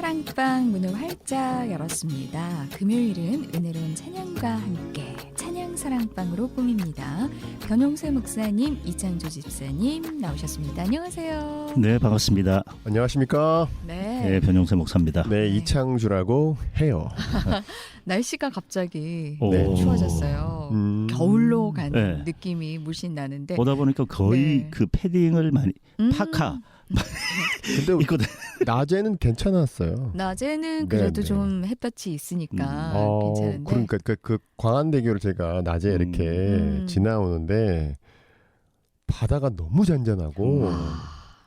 사랑방 문을 활짝 열었습니다. 금요일은 은혜로운 찬양과 함께 찬양 사랑방으로 꾸밉니다. 변용세 목사님, 이창조 집사님 나오셨습니다. 안녕하세요. 네 반갑습니다. 안녕하십니까? 네. 네 변용세 목사입니다. 네, 이창주라고 해요. 날씨가 갑자기 오. 네. 추워졌어요. 음. 겨울로 간 네. 느낌이 물씬 나는데 보다 보니까 거의 네. 그 패딩을 많이 음, 파카 근데 입고 다- 낮에는 괜찮았어요. 낮에는 네, 그래도 네. 좀 햇볕이 있으니까 어, 괜찮은데 그러니까 그, 그 광안대교를 제가 낮에 음. 이렇게 음. 지나오는데 바다가 너무 잔잔하고 음.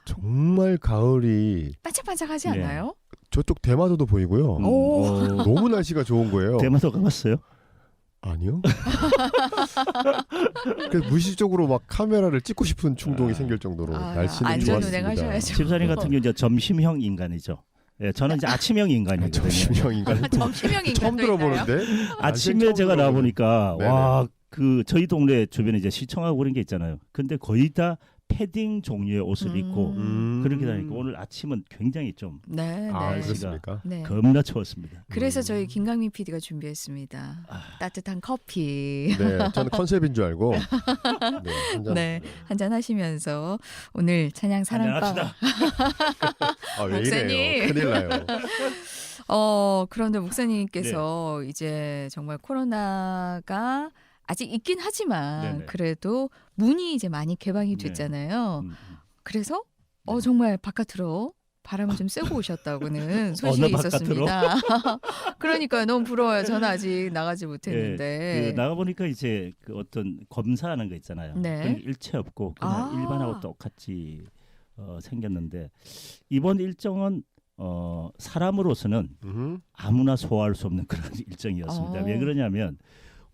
정말 가을이 반짝반짝하지 네. 않아요? 저쪽 대마도도 보이고요. 음, 오. 어, 너무 날씨가 좋은 거예요. 대마도 가봤어요? 아니요. 그래서 무의식적으로 막 카메라를 찍고 싶은 충동이 아. 생길 정도로 아, 날씨는 안전 좋았습니다. 운행하셔야죠. 집사님 같은 경우 이제 점심형 인간이죠. 예, 저는 이제 아침형 인간이거든요. 점심형 인간 점심형 인간도 처음 들어보는데 아침에 처음 제가 나와 들어보는- 보니까 네네. 와 그 저희 동네 주변에 이제 시청하고 그런 게 있잖아요. 근데 거의 다 패딩 종류의 옷을 입고 음. 그렇게 다니까 오늘 아침은 굉장히 좀 네, 네. 아 날씨가 그렇습니까? 네. 겁나 추웠습니다. 그래서 음. 저희 김강민 PD가 준비했습니다. 아. 따뜻한 커피 네, 저는 컨셉인 줄 알고. 네, 한 잔. 네. 한잔 하시면서 오늘 찬양 사랑방 한잔합시다. 아, 왜 목사님. 이래요? 큰일 나요. 어 그런데 목사님께서 네. 이제 정말 코로나가 아직 있긴 하지만 네네. 그래도 문이 이제 많이 개방이 네. 됐잖아요. 음, 음. 그래서 어 네. 정말 바깥으로 바람을 좀 쐬고 오셨다고는 소식이 어느 바깥으로? 있었습니다. 그러니까 너무 부러워요. 저는 아직 나가지 못했는데. 그 나가 보니까 이제 그 어떤 검사하는 거 있잖아요. 네. 일체 없고 그냥 아. 일반하고 똑같이 어, 생겼는데 이번 일정은 어, 사람으로서는 음흠. 아무나 소화할 수 없는 그런 일정이었습니다. 어. 왜 그러냐면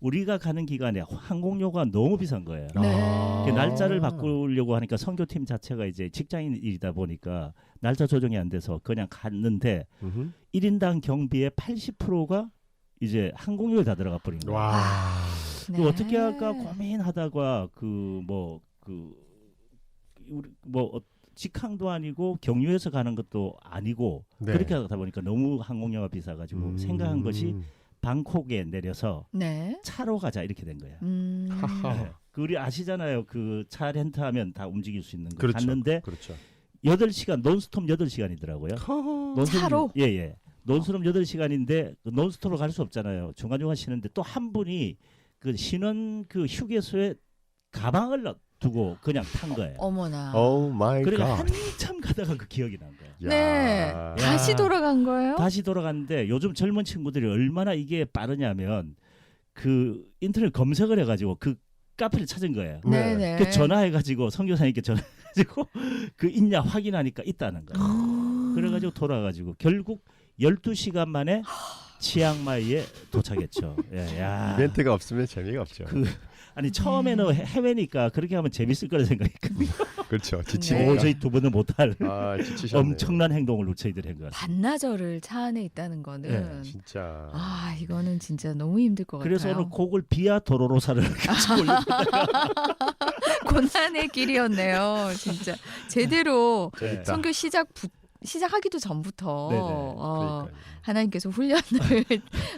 우리가 가는 기간에 항공료가 너무 비싼 거예요. 네. 아. 그 날짜를 바꾸려고 하니까 선교팀 자체가 이제 직장인이다 보니까 날짜 조정이 안 돼서 그냥 갔는데 음흠. 1인당 경비의 80%가 이제 항공료에 다 들어가 버린 거예요. 와. 네. 그 어떻게 할까 고민하다가 그 뭐 그 우리 뭐 어, 직항도 아니고 경유해서 가는 것도 아니고 네. 그렇게 하다 보니까 너무 항공료가 비싸가지고 음. 생각한 것이 방콕에 내려서 네. 차로 가자 이렇게 된 거예요. 음. 하하. 네. 그 우리 아시잖아요. 그 차 렌트하면 다 움직일 수 있는 거 그렇죠. 갔는데 그렇죠. 8시간 논스톱 8시간이더라고요. 논스톱 차로? 예, 예. 논스톱 8시간인데 그 논스톱으로 갈 수 없잖아요. 중간중간 쉬는데 또 한 분이 그 신혼 그 휴게소에 가방을 넣- 두고 그냥 탄 거예요. 어머나. 오 마이 그러니까 갓. 한참 가다가 그 기억이 난 거예요. 네. 야. 다시 돌아간 거예요? 다시 돌아갔는데 요즘 젊은 친구들이 얼마나 이게 빠르냐면 그 인터넷 검색을 해가지고 그 카페를 찾은 거예요. 네, 네. 네. 그 전화해가지고 선교사님께 전화해가지고 그 있냐 확인하니까 있다는 거예요. 음. 그래가지고 돌아가지고 결국 12시간 만에 치앙마이에 도착했죠. 예, 야. 이벤트가 없으면 재미가 없죠. 그 아니 처음에는 해- 해외니까 그렇게 하면 재밌을 거라 생각했거든요. 그렇죠. 지치니까. 네. 도저히 두 번은 못할 아, 지치셨네. 엄청난 행동을 우리들이 한것 같아요. 반나절을 차 안에 있다는 거는 네, 진짜. 아 이거는 진짜 너무 힘들 것 그래서 같아요. 오늘 곡을 비아 도로로사를 같이 올려다가 고난의 길이었네요. 진짜 제대로 재밌다. 선교 시작 부, 시작하기도 전부터 네네. 어, 그러니까요. 하나님께서 훈련을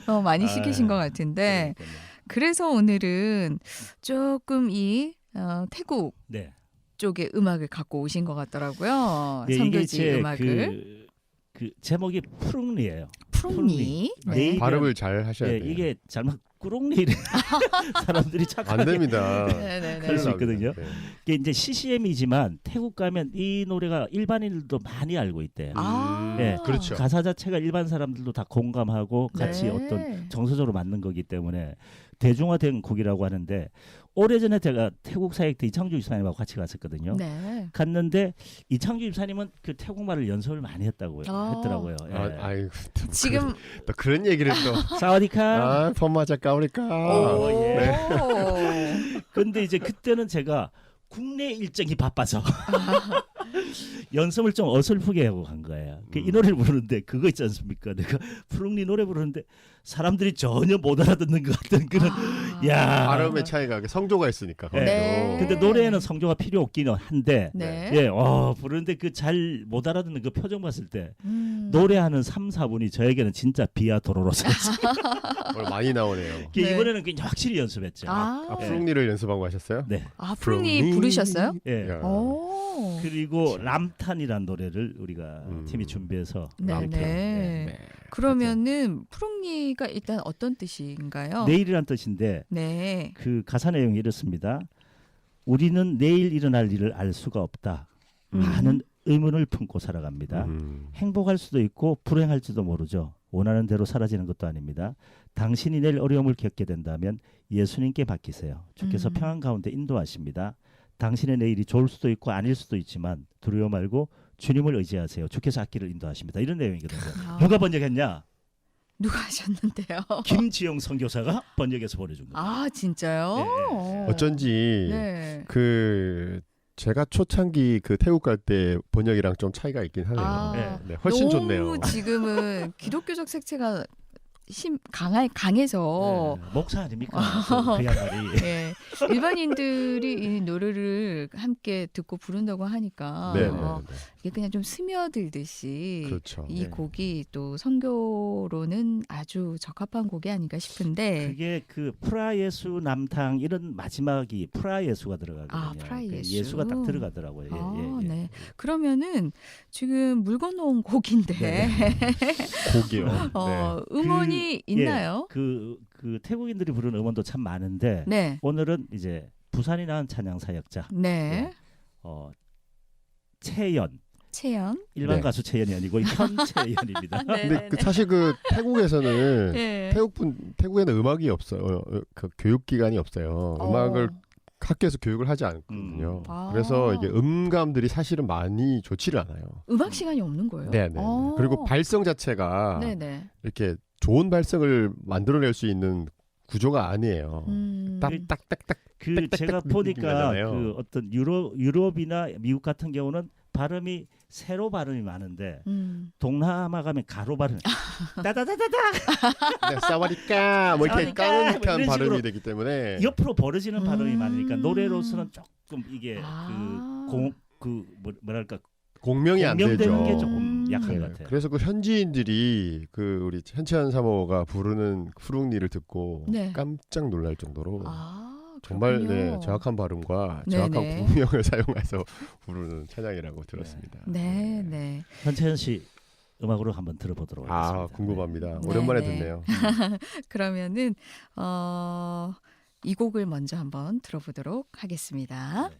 어, 많이 시키신 아유, 것 같은데 그러니까요. 그래서 오늘은 조금 이 어, 태국 네. 쪽의 음악을 갖고 오신 것 같더라고요. 네, 이게 선교지 제 음악을 그, 그 제목이 푸릉리예요. 푸릉리 네. 네. 발음을 잘 하셔야 예, 돼요. 이게 잘못 꾸릉리 사람들이 안 착하게 됩니다. 네네네. 그럴 수 있거든요. 네. 이게 이제 CCM이지만 태국 가면 이 노래가 일반인들도 많이 알고 있대요. 아, 네, 그렇죠. 가사 자체가 일반 사람들도 다 공감하고 같이 네. 어떤 정서적으로 맞는 거기 때문에 대중화된 곡이라고 하는데 오래전에 제가 태국 사역 때 이창주 집사님하고 같이 갔었거든요. 네. 갔는데 이창주 집사님은 그 태국말을 연습을 많이 했다고 아. 했더라고요. 예. 아, 아이고. 또 지금 그, 또 그런 얘기를 또. 사와디카. 아, 펌마자 까오리까. 오, 예. 오. 근데 이제 그때는 제가 국내 일정이 바빠서 연습을 좀 어설프게 하고 간 거예요. 그이 음. 노래를 부르는데 그거 있지 않습니까? 내가 푸릉리 노래 부르는데 사람들이 전혀 못 알아듣는 것 같은 그런 아. 야. 발음의 차이가 성조가 있으니까. 거기도. 네. 근데 노래에는 성조가 필요 없기는 한데 네. 예, 어, 부르는데 그 잘 못 알아듣는 그 표정 봤을 때 음. 노래하는 3, 4분이 저에게는 진짜 비아. 오늘 많이 나오네요. 네. 이번에는 그냥 확실히 연습했죠. 아, 아, 예. 푸릉리를 연습하고 하셨어요? 네. 아 푸릉리 부르셨어요? 예. 야. 오. 그리고 람탄이라는 노래를 우리가 음. 팀이 준비해서 네, 이렇게, 네. 네. 그러면은 푸릉리가 일단 어떤 뜻인가요? 내일이란 뜻인데 네. 그 가사 내용이 이렇습니다. 우리는 내일 일어날 일을 알 수가 없다. 음. 많은 의문을 품고 살아갑니다. 음. 행복할 수도 있고 불행할지도 모르죠. 원하는 대로 사라지는 것도 아닙니다. 당신이 내일 어려움을 겪게 된다면 예수님께 맡기세요. 주께서 음. 평안 가운데 인도하십니다. 당신의 내일이 좋을 수도 있고 아닐 수도 있지만 두려워 말고 주님을 의지하세요. 주께서 앞길을 인도하십니다. 이런 내용이거든요. 아, 누가 번역했냐? 누가 하셨는데요? 김지영 선교사가 번역해서 보내준 거예요. 아 진짜요? 네. 어쩐지 네. 그 제가 초창기 그 태국 갈 때 번역이랑 좀 차이가 있긴 하네요. 아, 네. 네, 훨씬 너무 좋네요. 지금은 기독교적 색채가 심 강할 강해서 네, 목사 아닙니까? 그, 그 양반이. 예, 일반인들이 이 노래를 함께 듣고 부른다고 하니까 네, 네, 어, 네. 이게 그냥 좀 스며들듯이 그렇죠. 이 네. 곡이 또 성교로는 아주 적합한 곡이 아닌가 싶은데 그게 그 프라예수 남탕 이런 마지막이 프라예수가 들어가거든요. 아, 프라예수. 그 예수가 딱 들어가더라고요. 예, 아, 예, 예. 네. 그러면은 지금 물 건너온 곡인데 네, 곡이요. 어, 네. 음원이 있나요? 그, 그 태국인들이 부르는 음원도 참 많은데 네. 오늘은 이제 부산이 나온 찬양 사역자 네. 어, 채연 채연. 일반 네. 가수 채연이 아니고 현채연입니다. 네. 근데 그 사실 그 태국에서는 네. 태국 분 태국에는 음악이 없어요. 어, 그 교육 기관이 없어요. 음악을 어. 학교에서 교육을 하지 않거든요. 음. 아. 그래서 이게 음감들이 사실은 많이 좋지를 않아요. 음악 시간이 없는 거예요. 네, 네. 어. 그리고 발성 자체가 네네. 이렇게 좋은 발성을 만들어낼 수 있는 구조가 아니에요. 음. 딱딱딱딱 그 빽빽빽 제가 보니까. 그 어떤 유럽 유럽이나 미국 같은 경우는 발음이 세로 발음이 많은데 음. 동남아 가면 가로 발음. 따다다다다 네, 사와디까 뭐 이렇게 까는 뭐 이런 발음이 되기 때문에 옆으로 벌어지는 발음이 음. 많으니까 노래로서는 조금 이게 아. 그 공 그 뭐랄까 공명이 안 되죠. 공명되는 게 조금 음. 약한 네, 것 같아요. 그래서 그 현지인들이 그 우리 현채한 사모가 부르는 푸릉니를 듣고 네. 깜짝 놀랄 정도로 아, 정말 네, 그렇군요. 정확한 발음과 네네. 정확한 공명을 사용해서 부르는 찬양이라고 들었습니다. 네, 네. 현채연 씨 음악으로 한번 들어보도록 하겠습니다. 아 궁금합니다. 네, 오랜만에 네. 듣네요. 그러면은 어, 이 곡을 먼저 한번 들어보도록 하겠습니다. 네.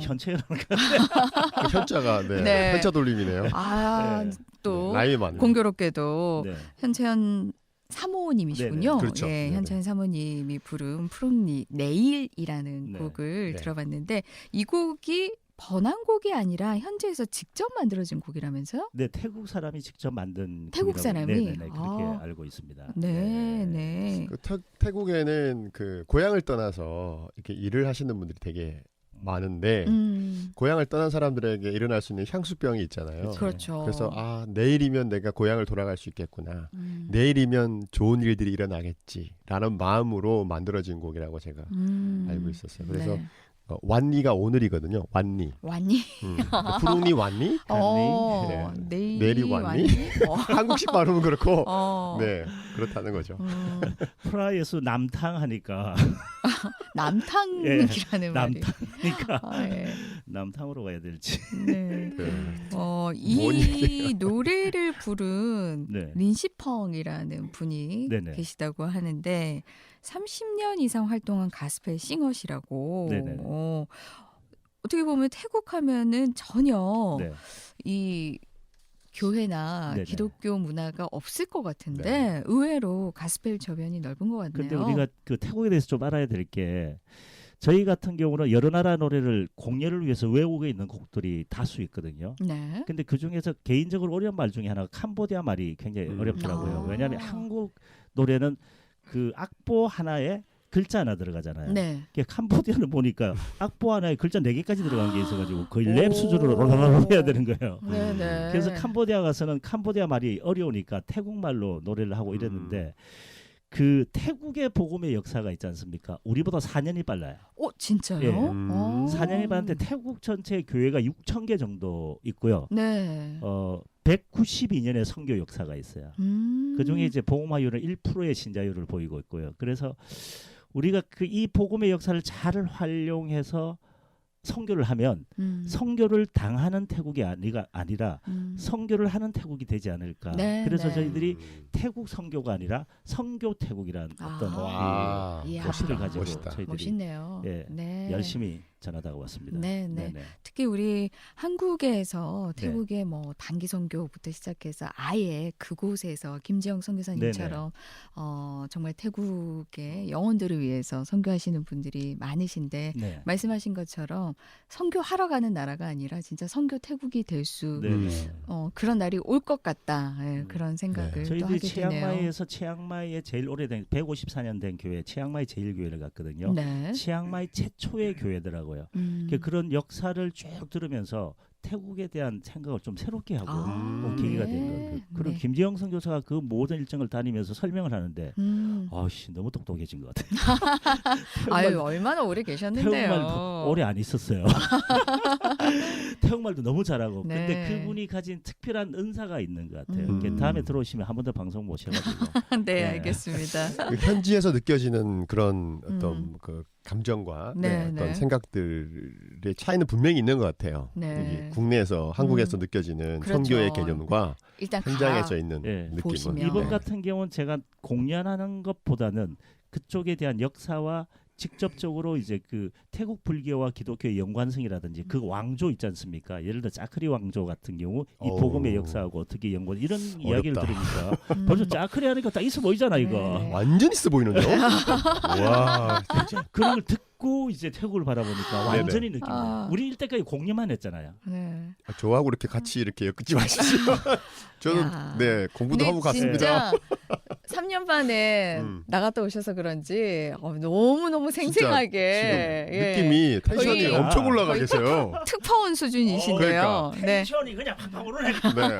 현지인한 게 현체라는 거. 그 현자가 네. 네. 현자 돌림이네요. 아, 네. 또 나이 많은. 공교롭게도 네. 현채연 사모님이시군요. 네네, 그렇죠. 예, 네네. 현채연 사모님이 부른 푸른니 내일이라는 네. 곡을 네. 들어봤는데 이 곡이 번안곡이 아니라 현지에서 직접 만들어진 곡이라면서요? 네, 태국 사람이 직접 만든 태국 곡이라고- 사람이? 네네네, 그렇게 아. 알고 있습니다. 네, 네. 그 태, 태국에는 그 고향을 떠나서 이렇게 일을 하시는 분들이 되게 많은데 음, 고향을 떠난 사람들에게 일어날 수 있는 향수병이 있잖아요. 그렇죠. 그래서 아 내일이면 내가 고향을 돌아갈 수 있겠구나. 음. 내일이면 좋은 일들이 일어나겠지라는 마음으로 만들어진 곡이라고 제가 음. 알고 있었어요. 그래서 네. 어, 완니가 오늘이거든요. 완니. 왔니? 음. 푸릉니 완니? 어, 네. 내일이 왔니? 왔니? 어. 한국식 발음은 그렇고 어. 네 그렇다는 거죠. 음, 프라이에서 남탕 하니까 남탕이라는 말이. 남탕이니까 아, 예. 남탕으로 가야 될지. 네. 네. 어, 뭔이 노래를 부른 네. 린시펑이라는 분이 네네. 계시다고 하는데 30년 이상 활동한 가스펠 싱어시라고. 네네. 어, 어떻게 보면 태국 하면은 전혀 네. 이 교회나 네네. 기독교 문화가 없을 것 같은데 의외로 가스펠 저변이 넓은 것 같네요. 근데 우리가 그 태국에 대해서 좀 알아야 될 게 저희 같은 경우는 여러 나라 노래를 공연을 위해서 외국에 있는 곡들이 다수 있거든요. 네. 근데 그 중에서 개인적으로 어려운 말 중에 하나가 캄보디아 말이 굉장히 음. 어렵더라고요. 아. 왜냐하면 한국 노래는 그 악보 하나에 글자 하나 들어가잖아요. 네. 캄보디아는 보니까 악보 하나에 글자 네 개까지 들어간 게 있어가지고 거의 랩 오. 수준으로 롤롤롤 해야 되는 거예요. 네, 네. 음. 그래서 캄보디아 가서는 캄보디아 말이 어려우니까 태국 말로 노래를 하고 이랬는데 그 태국의 복음의 역사가 있지 않습니까? 우리보다 4년이 빨라요. 어, 진짜요? 예. 음. 어. 4년이 빨랐는데 태국 전체 교회가 6천 개 정도 있고요. 네. 어 192년의 선교 역사가 있어요. 음. 그 중에 이제 복음화율은 1%의 신자율을 보이고 있고요. 그래서 우리가 그 이 복음의 역사를 잘 활용해서 선교를 하면 음. 선교를 당하는 태국이 아니가 아니라 음. 선교를 하는 태국이 되지 않을까. 네, 그래서 네. 저희들이 음. 태국 선교가 아니라 선교 태국이란 아. 어떤 와, 이 이야. 가치를 가지고 멋있다. 저희들이 멋있네요. 예, 네. 열심히 전하다가 왔습니다. 네, 네. 특히 우리 한국에서 네. 태국의 뭐 단기 선교부터 시작해서 아예 그곳에서 김지영 선교사님처럼 어, 정말 태국의 영혼들을 위해서 선교하시는 분들이 많으신데 네. 말씀하신 것처럼 선교하러 가는 나라가 아니라 진짜 선교 태국이 될수 네. 음. 어, 그런 날이 올 것 같다. 예, 음. 그런 생각을 또 저희들이 하게 되네요. 치앙마이에서 치앙마이의 제일 오래된 154년 된 교회 치앙마이 제일 교회를 갔거든요. 네. 치앙마이 최초의 교회더라고요. 음. 그 그런 역사를 쭉 들으면서 태국에 대한 생각을 좀 새롭게 하고 아, 뭐 계기가 된 네. 거예요. 그- 그리고 네. 김지영 선교사가 그 모든 일정을 다니면서 설명을 하는데 음. 아씨 너무 똑똑해진 것 같아요. 아유 얼마나 오래 계셨는데요. 태국말 오래 안 있었어요. 태국말도 너무 잘하고 네. 근데 그분이 가진 특별한 은사가 있는 것 같아요. 음. 다음에 들어오시면 한 번 더 방송 모셔가지고 네, 네. 알겠습니다. 그 현지에서 느껴지는 그런 어떤 음. 그 감정과 네, 네, 어떤 네. 생각들의 차이는 분명히 있는 것 같아요. 국내에서 한국에서 느껴지는 그렇죠. 선교의 개념과 일단 가. 현장에서 있는 예. 느낌은 보시면. 이번 네. 같은 경우는 제가 공연하는 것보다는 그쪽에 대한 역사와 직접적으로 이제 그 태국 불교와 기독교의 연관성이라든지 그 왕조 있지 않습니까? 예를 들어 짜크리 왕조 같은 경우 이. 복음의 역사하고 어떻게 연관 이런 이야기를 들으니까 음. 벌써 짜크리 하니까 딱 있어 보이잖아 이거. 네. 완전 있어 보이는데요. 와, 그런 걸 듣 고 이제 태국을 바라보니까 완전히 느낌. 아. 우리 일때까지 공연만 했잖아요. 네. 저하고 이렇게 같이 이렇게 엮지 마시죠. 저는 야. 네 공부도 근데 하고 갔습니다. 진짜 3년 만에 음. 나갔다 오셔서 그런지 어, 너무 너무 생생하게 지금 예. 느낌이 텐션이 거의- 엄청 올라가 계세요. 특파원 수준이신데요. 그러니까. 네. 텐션이 그냥 팍팍 오르네. 네.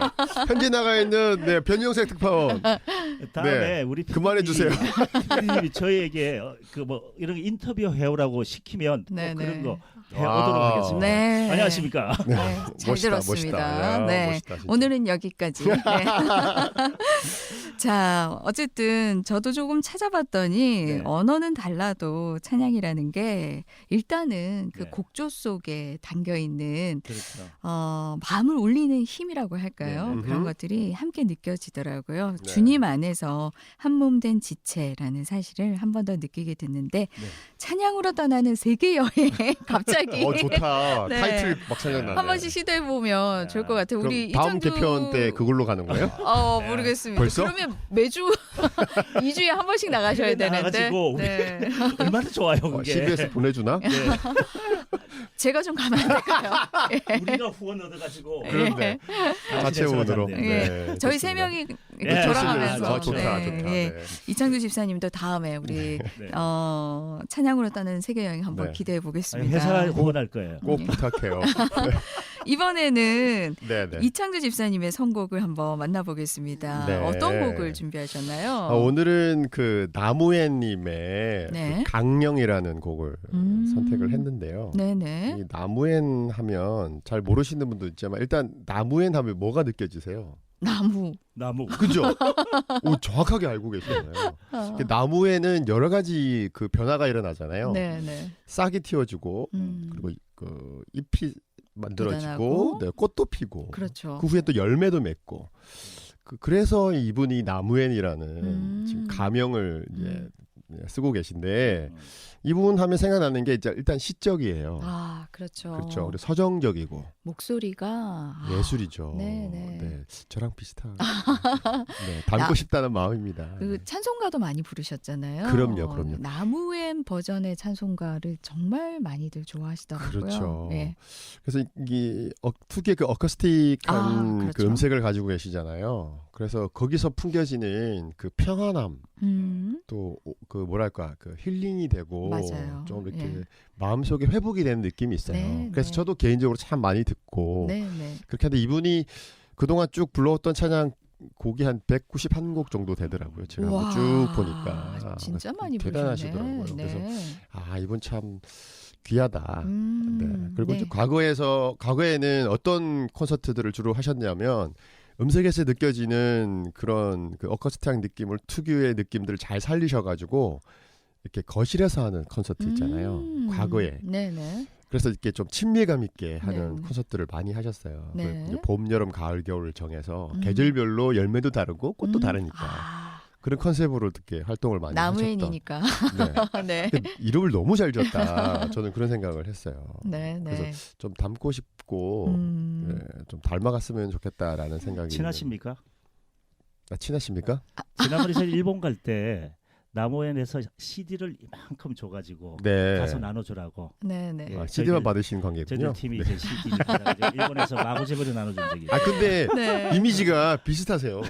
현지 나가 있는 네, 변형색 특파원. 다음에 네. 우리 그만해 주세요. PD님이 저에게 그 뭐 이런 인터뷰 해오라고 시키면 네, 꼭 네. 그런 거 와. 해오도록 하겠습니다. 네. 안녕하십니까? 네, 잘 멋있다, 들었습니다. 멋있다. 야, 네. 멋있다, 진짜. 오늘은 여기까지. 네. 자, 어쨌든 어쨌든 저도 조금 찾아봤더니 네. 언어는 달라도 찬양이라는 게 일단은 그 네. 곡조 속에 담겨 있는 그렇죠. 어, 마음을 울리는 힘이라고 할까요? 네. 그런 음흠. 것들이 함께 느껴지더라고요. 네. 주님 안에서 한 몸 된 지체라는 사실을 한 번 더 느끼게 됐는데 네. 찬양으로 떠나는 세계 여행 갑자기 어 좋다. 네. 타이틀 막 생각나네. 한 번씩 시도해 보면 네. 좋을 것 같아요. 그럼 우리 다음 이창두 개편 때 그걸로 가는 거예요? 어 네. 모르겠습니다. 벌써? 그러면 매주 2주에 한 번씩 나가셔야 되는데. 네. 얼마나 좋아요 어, 그게. CBS 보내주나? 네. 제가 좀 가면 안 될까요? 우리가 후원 얻어가지고 네. 그런데 자체 후원으로. 네. 예. 저희 세. 명이 네, 돌아가면서 아, 좋다, 네, 좋다. 예. 네. 이창두 집사님도 다음에 우리 네. 어, 찬양으로 떠나는 세계 여행 한번 네. 기대해 보겠습니다. 회사 가 후원할 거예요. 꼭 네. 부탁해요. 이번에는 네, 네. 이창두 집사님의 선곡을 한번 만나보겠습니다. 네. 어떤 곡을 준비하셨나요? 아, 오늘은 그 나무엔님의 네. 그 강령이라는 곡을 음. 선택을 했는데요. 네네. 이 나무엔 하면 잘 모르시는 분도 있지만 일단 나무엔 하면 뭐가 느껴지세요? 나무. 나무. 그죠? 오, 정확하게 알고 계시잖아요. 어. 그 나무에는 여러 가지 그 변화가 일어나잖아요. 네네. 싹이 틔워지고 음. 그리고 이- 그 잎이 만들어지고. 네, 꽃도 피고 그렇죠. 그 후에 또 열매도 맺고 그, 그래서 이분이 나무엔이라는 음. 지금 가명을 이제 음. 네, 쓰고 계신데 음. 이분 하면 생각나는 게 이제 일단 시적이에요. 아 그렇죠. 그렇죠. 그리고 서정적이고 목소리가 아, 예술이죠. 네, 네. 저랑 비슷한. 네, 닮고 나- 싶다는 마음입니다. 그 네. 찬송가도 많이 부르셨잖아요. 그럼요, 그럼요. 나무엔 버전의 찬송가를 정말 많이들 좋아하시더라고요. 그렇죠. 네. 그래서 이 어, 특유의 그 어쿠스틱한 아, 그렇죠. 그 음색을 가지고 계시잖아요. 그래서 거기서 풍겨지는 그 평안함 음, 또그 뭐랄까 그 힐링이 되고 맞아요. 좀 이렇게 예. 마음속에 회복이 되는 느낌이 있어요. 네, 그래서 네. 저도 개인적으로 참 많이 듣고 네, 네. 그렇게 하는데 이분이 그동안 쭉 불러왔던 찬양 곡이 한 191곡 정도 되더라고요. 제가 와, 쭉 보니까 진짜 많이 대단하시더라고요. 그래서 네. 아 이분 참 귀하다. 음, 네. 그리고 네. 이제 과거에서 과거에는 어떤 콘서트들을 주로 하셨냐면 음색에서 느껴지는 그런 그 어쿠스틱 느낌을 특유의 느낌들을 잘 살리셔가지고 이렇게 거실에서 하는 콘서트 있잖아요. 음, 과거에 네네. 그래서 이렇게 좀 친밀감 있게 하는 네. 콘서트를 많이 하셨어요. 그 네. 봄, 여름, 가을, 겨울을 정해서 음. 계절별로 열매도 다르고 꽃도 음, 다르니까 아, 그런 컨셉으로 이렇게 활동을 많이 하셨던. 나무엔이니까. 네. 네. 그 이름을 너무 잘 지었다. 저는 그런 생각을 했어요. 네, 네. 좀 닮고 싶고 음, 네, 좀 닮아갔으면 좋겠다라는 생각이 친하십니까? 있는- 아, 친하십니까? 지난번에 저희 일본 갈 때 나무엔에서 CD를 이만큼 줘가지고 네. 가서 나눠주라고 네, 네. 예. 아, CD만 저희들- 받으신 관계군요. 저희들 팀이 이제 CD를 받아가지고 일본에서 마구잡이로 나눠준 적이 아 있어요. 근데 네. 이미지가 비슷하세요.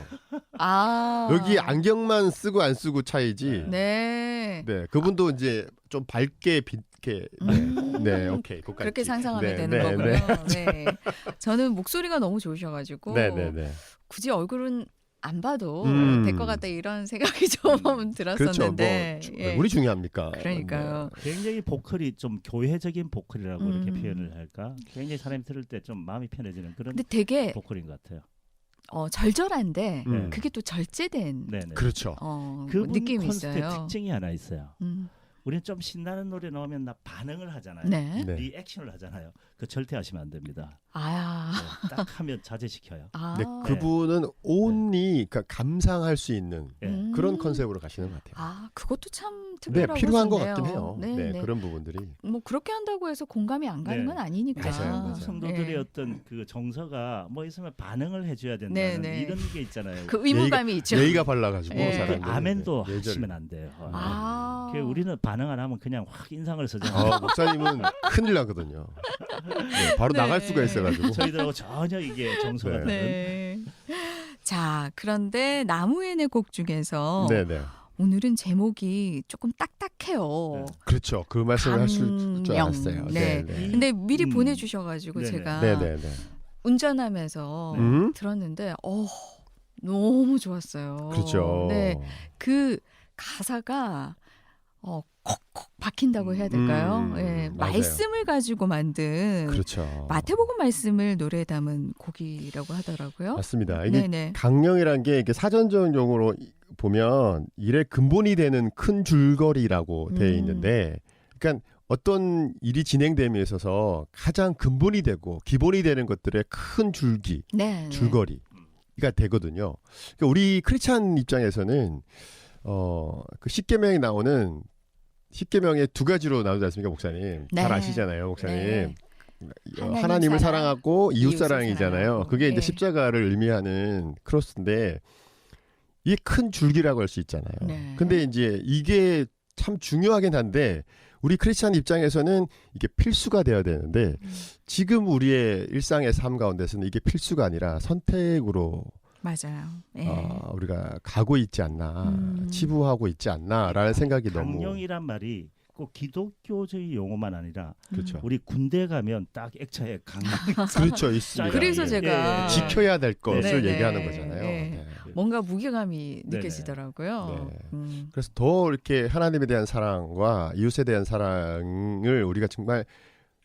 아. 여기 안경만 쓰고 안 쓰고 차이지. 네. 네, 그분도 이제 좀 밝게 빛게 네, 음. 네, 오케이, 그까지. 그렇게 상상하면 네, 되는 네, 거고요. 네. 네. 저는 목소리가 너무 좋으셔가지고 네, 네, 네. 굳이 얼굴은 안 봐도 음. 될것 같다 이런 생각이 좀 그렇죠. 뭐 들었었는데. 주- 예. 우리 중요합니까? 그러니까요. 굉장히 보컬이 좀 교회적인 보컬이라고 이렇게 음. 표현을 할까? 굉장히 사람이 들을 때 좀 마음이 편해지는 그런 근데 되게 보컬인 것 같아요. 어, 절절한데 음. 그게 또 절제된 네네. 그렇죠. 어, 그분 느낌이 콘서트의 있어요. 특징이 하나 있어요. 음. 우리는 좀 신나는 노래 나오면 나 반응을 하잖아요. 네. 네. 리액션을 하잖아요. 그 절대 하시면 안 됩니다. 아. 네, 딱 하면 자제시켜요. 아. 네, 그분은 온리 그러니까 감상할 수 있는 예. 음. 그런 컨셉으로 가시는 것 같아요. 아, 그것도 참 네, 특별하고 필요한 것 좋네요. 같긴 해요. 네, 네, 네. 그런 부분들이. 뭐 그렇게 한다고 해서 공감이 안 가는 네. 건 아니니까. 맞아요, 맞아요. 성도들의 네. 어떤 그 정서가 뭐 있으면 반응을 해줘야 된다는 네, 네. 이런 게 있잖아요. 그 의무감이 있죠. 예의가 발라가지고 네. 그 사람들이. 아멘도 네, 예절. 하시면 안 돼요. 아. 그 우리는 반응 안 하면 그냥 확 인상을 쓰잖아요. 어, 목사님은 큰일 나거든요. 네, 바로 네. 나갈 수가 있어가지고. 저희들하고 전혀 이게 정서가 네. 다른. 네. 자, 그런데 나무엔의 곡 중에서 네네. 오늘은 제목이 조금 딱딱해요. 네. 그렇죠. 그 말씀을 하실 줄 강령. 알았어요. 네. 네. 근데 미리 음. 보내주셔가지고 네네. 제가 네네네. 운전하면서 음? 들었는데, 어, 너무 좋았어요. 그렇죠. 네. 그 가사가 어, 콕콕 박힌다고 해야 될까요? 음, 예, 맞아요. 말씀을 가지고 만든 그렇죠. 마태복음 말씀을 노래에 담은 곡이라고 하더라고요. 맞습니다. 이게 네네. 강령이란 게 이게 사전적 용어로 보면 일의 근본이 되는 큰 줄거리라고 되어 음. 있는데, 그러니까 어떤 일이 진행됨에 있어서 가장 근본이 되고 기본이 되는 것들의 큰 줄기, 네. 네. 줄거리가 되거든요. 그러니까 우리 크리스찬 입장에서는 어 그 십계명에 나오는 십계명의 두 가지로 나오지 않습니까, 목사님? 네. 잘 아시잖아요, 목사님. 네. 어, 하나님 하나님을 사랑, 사랑하고 이웃 사랑이잖아요. 그게 이제 네. 십자가를 의미하는 크로스인데 이게 큰 줄기라고 할 수 있잖아요. 네. 근데 이제 이게 참 중요하긴 한데 우리 크리스찬 입장에서는 이게 필수가 되어야 되는데 음. 지금 우리의 일상의 삶 가운데서는 이게 필수가 아니라 선택으로 맞아요. 예. 어, 우리가 가고 있지 않나 음. 치부하고 있지 않나라는 생각이 너무 강령이란 말이 꼭 기독교적인 용어만 아니라 그렇죠. 우리 군대 가면 딱 액차에 강령 그렇죠 있습니다. 그래서 예. 제가 예. 지켜야 될 것을 네, 얘기하는 네. 거잖아요. 네. 네. 뭔가 무게감이 네네. 느껴지더라고요. 네. 음. 그래서 더 이렇게 하나님에 대한 사랑과 이웃에 대한 사랑을 우리가 정말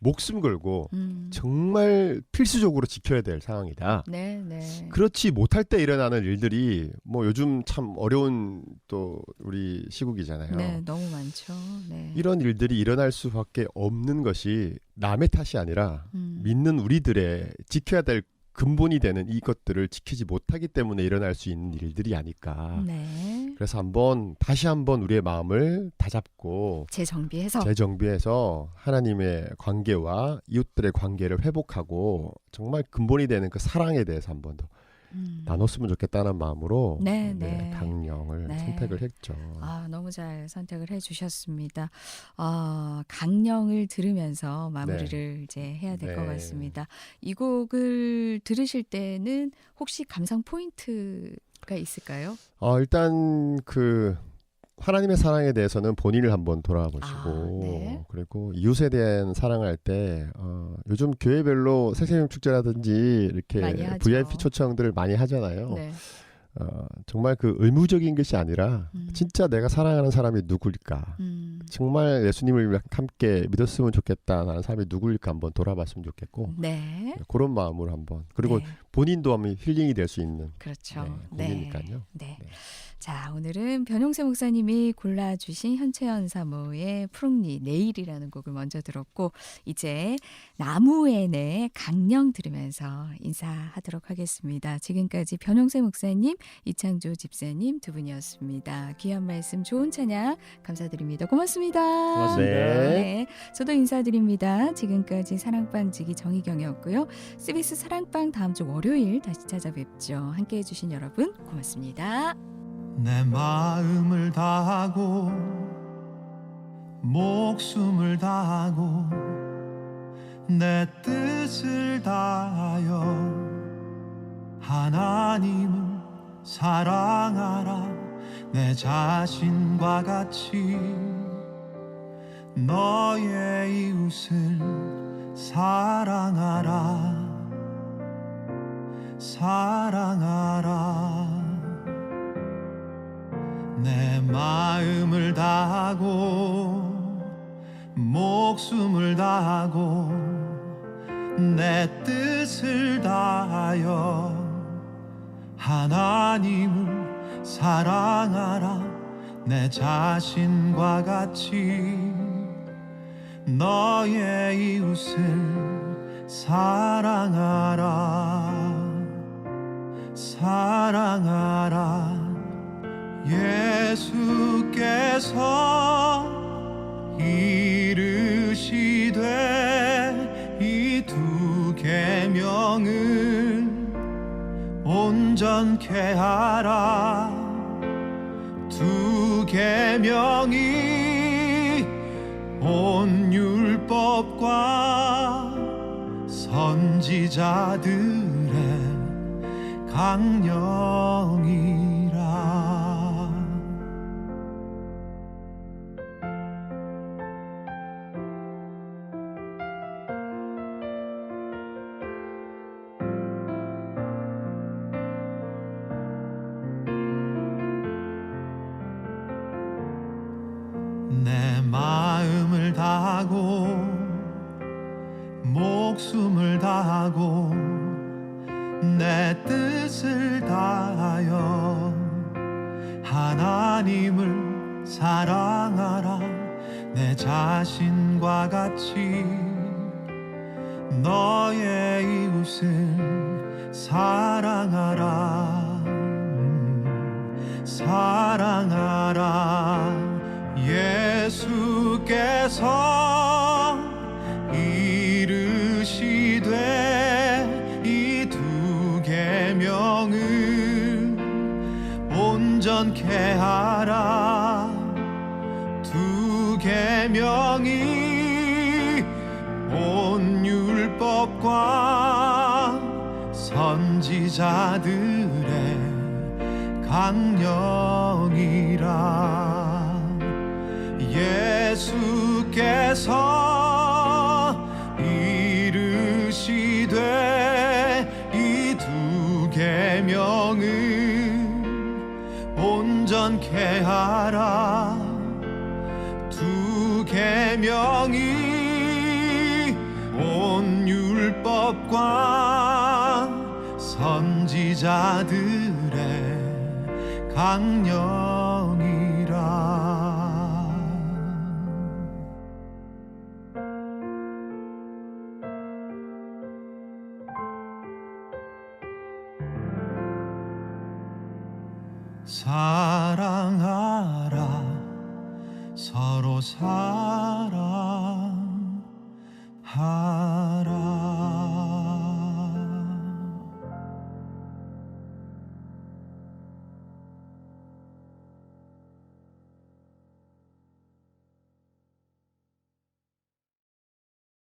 목숨 걸고 음. 정말 필수적으로 지켜야 될 상황이다. 네, 네. 그렇지 못할 때 일어나는 일들이 뭐 요즘 참 어려운 또 우리 시국이잖아요. 네, 너무 많죠. 네. 이런 일들이 일어날 수밖에 없는 것이 남의 탓이 아니라 음. 믿는 우리들의 지켜야 될 근본이 되는 이것들을 지키지 못하기 때문에 일어날 수 있는 일들이 아닐까. 네. 그래서 한번 다시 한번 우리의 마음을 다잡고 재정비해서 재정비해서 하나님의 관계와 이웃들의 관계를 회복하고 정말 근본이 되는 그 사랑에 대해서 한번 더 음. 나눴으면 좋겠다는 마음으로 네, 네. 강령을 네. 선택을 했죠. 아, 너무 잘 선택을 해 주셨습니다. 아, 강령을 들으면서 마무리를 이제 해야 될것 네. 같습니다. 이 곡을 들으실 때는 혹시 감상 포인트가 있을까요? 어, 일단 그 하나님의 사랑에 대해서는 본인을 한번 돌아보시고 아, 네. 그리고 이웃에 대한 사랑할 때 어, 요즘 교회별로 새생명 축제라든지 이렇게. VIP 초청들을 많이 하잖아요. 네. 어, 정말 그 의무적인 것이 아니라 음. 진짜 내가 사랑하는 사람이 누굴까? 음. 정말 예수님을 함께 믿었으면 좋겠다라는 사람이 누굴까 한번 돌아봤으면 좋겠고 네. 그런 마음으로 한번 그리고 네. 본인도 한번 힐링이 될 수 있는 그렇죠. 네, 곡이니까요. 네. 네. 자, 오늘은 변용세 목사님이 골라주신 현채연 사모의 푸릉리 내일이라는 곡을 먼저 들었고, 이제 나무엔의 강령 들으면서 인사하도록 하겠습니다. 지금까지 변용세 목사님, 이창조 집사님 두 분이었습니다. 귀한 말씀, 좋은 찬양 감사드립니다. 고맙습니다. 고맙습니다. 네. 네, 저도 인사드립니다. 지금까지 사랑방지기 정희경이었고요. CBS 사랑방 다음 주 월요일 다시 찾아뵙죠. 함께 해주신 여러분 고맙습니다. 내 마음을 다하고 목숨을 다하고 내 뜻을 다하여 하나님을 사랑하라. 내 자신과 같이 너의 이웃을 사랑하라. 사랑하라 내 마음을 다하고 목숨을 다하고 내 뜻을 다하여 하나님을 사랑하라. 내 자신과 같이 너의 이웃을 사랑하라. 사랑하라 예수께서 이르시되 이 두 계명을 온전케 하라. 두 계명이 온 율법과 선지자들의 강령이 사랑하라 내 자신과 같이. 너의 이웃을 사랑하라 음, 사랑하라. 예수께서 이르시되 이 두 계명을 온전케 하라. 두 계명이 온 율법과 선지자들의 강령이라. 예수께서 이르시되 이 두 계명을 온전케 하라. 두 계명이 온 율법과 선지자들의 강령